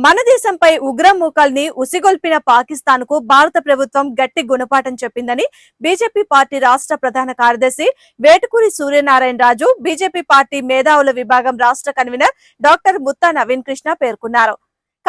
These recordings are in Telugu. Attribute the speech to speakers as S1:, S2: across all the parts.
S1: మన దేశంపై ఉగ్రమూకల్ని ఉసిగొల్పిన పాకిస్తాన్కు భారత ప్రభుత్వం గట్టి గుణపాఠం చెప్పిందని బీజేపీ పార్టీ రాష్ట్ర ప్రధాన కార్యదర్శి వేటుకూరి సూర్యనారాయణ రాజు బీజేపీ పార్టీ మేధావుల విభాగం రాష్ట్ర కన్వీనర్ డాక్టర్ ముత్తా నవీన్ కృష్ణ పేర్కొన్నారు.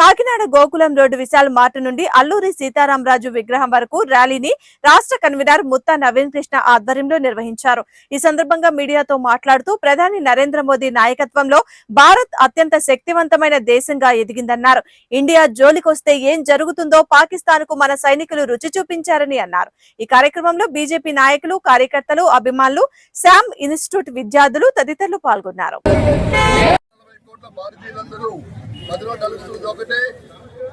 S1: కాకినాడ గోకులం రోడ్డు విశాల్ మార్ట్ నుండి అల్లూరి సీతారామరాజు విగ్రహం వరకు ర్యాలీని రాష్ట్ర కన్వీనర్ ముత్తా నవీన్ కృష్ణ ఆధ్వర్యంలో నిర్వహించారు. ఈ సందర్భంగా మీడియాతో మాట్లాడుతూ ప్రధాని నరేంద్ర మోదీ నాయకత్వంలో భారత్ అత్యంత శక్తివంతమైన దేశంగా ఎదిగిందన్నారు. ఇండియా జోలికొస్తే ఏం జరుగుతుందో పాకిస్తాన్కు మన సైనికులు రుచి చూపించారని అన్నారు. ఈ కార్యక్రమంలో బీజేపీ నాయకులు కార్యకర్తలు అభిమానులు శామ్ ఇన్స్టిట్యూట్ విద్యార్థులు తదితరులు పాల్గొన్నారు.
S2: కోట్ల భారతీయులందరూ మదిలో కలుస్తుంది ఒకటే.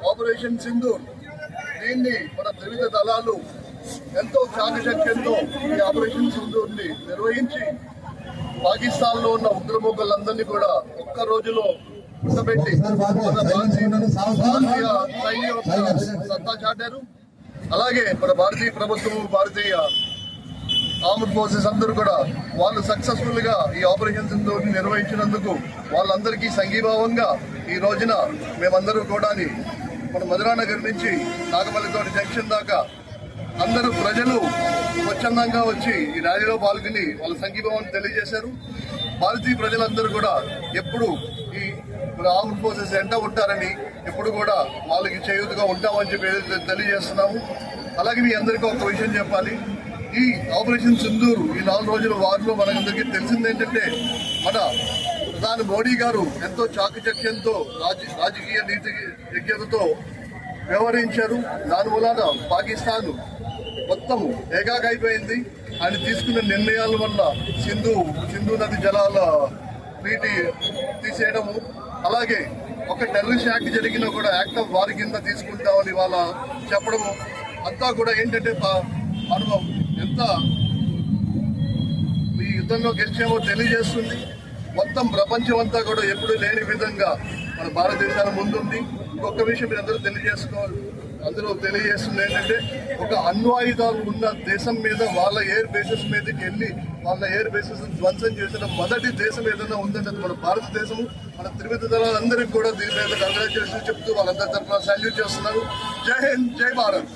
S2: ఆపరేషన్ సింధూర్ దీన్ని మన త్రివిధ దళాలు ఎంతో చాకచక్యంతో ఈ ఆపరేషన్ సింధూర్ని నిర్వహించి పాకిస్తాన్లో ఉన్న ఉగ్రముఖులందరినీ కూడా ఒక్క రోజులో ఉండబెట్టి మన భారతీయ భారతీయ సైన్యం యొక్క సత్తా చాటారు. అలాగే మన భారతీయ ప్రభుత్వం భారతీయ ఆర్మ్డ్ ఫోర్సెస్ అందరూ కూడా వాళ్ళు సక్సెస్ఫుల్గా ఈ ఆపరేషన్ సింధూర్ నిర్వహించినందుకు వాళ్ళందరికీ సంఘీభావంగా ఈ రోజున మేమందరూ కూడా మన మధురానగర్ నుంచి నాగపల్లితోటి జంక్షన్ దాకా అందరూ ప్రజలు స్వచ్ఛందంగా వచ్చి ఈ ర్యాలీలో పాల్గొని వాళ్ళ సంఘీభావాన్ని తెలియజేశారు. భారతీయ ప్రజలందరూ కూడా ఎప్పుడు ఈ మన ఆర్మ్డ్ ఫోర్సెస్ ఎంట ఉంటారని ఎప్పుడు కూడా వాళ్ళకి చేయూతగా ఉంటామని చెప్పి తెలియజేస్తున్నాము. అలాగే మీ అందరికీ ఒక విషయం చెప్పాలి. ఈ ఆపరేషన్ సింధూరు ఈ నాలుగు రోజుల వారిలో మనందరికీ తెలిసింది ఏంటంటే మన ప్రధాని మోడీ గారు ఎంతో చాకచక్యంతో రాజ రాజకీయ నీతి యజ్ఞతతో వ్యవహరించారు. దాని మూలాన పాకిస్తాన్ మొత్తం ఏకాకైపోయింది ఆయన తీసుకున్న నిర్ణయాల వల్ల సింధు సింధు నది జలాల నీటి తీసేయడము అలాగే ఒక టెర్రరిస్ట్ యాక్ట్ జరిగినా కూడా యాక్ట్ ఆఫ్ వారి కింద తీసుకుంటామని వాళ్ళ చెప్పడము. అంతా కూడా ఏంటంటే పా- ఎంత ఈ యుద్ధంలో గెలిచామో తెలియజేస్తుంది. మొత్తం ప్రపంచం అంతా కూడా ఎప్పుడు లేని విధంగా మన భారతదేశాల ముందుంది. ఇంకొక విషయం మీరు అందరూ తెలియజేసుకోవాలి. అందరూ తెలియజేస్తుంది ఏంటంటే ఒక అణ్వాయుధాలు ఉన్న దేశం మీద వాళ్ళ ఎయిర్ బేసెస్ మీదకి వెళ్ళి వాళ్ళ ఎయిర్ బేసెస్ ధ్వంసం చేసిన మొదటి దేశం ఏదైనా ఉందంటే మన భారతదేశము. మన త్రివిధ దళాలందరికీ కూడా దీని మీద కంగ్రాచులేషన్ చెప్తూ వాళ్ళందరి తరఫున సాల్యూట్ చేస్తున్నారు. జై హింద్ జై భారత్.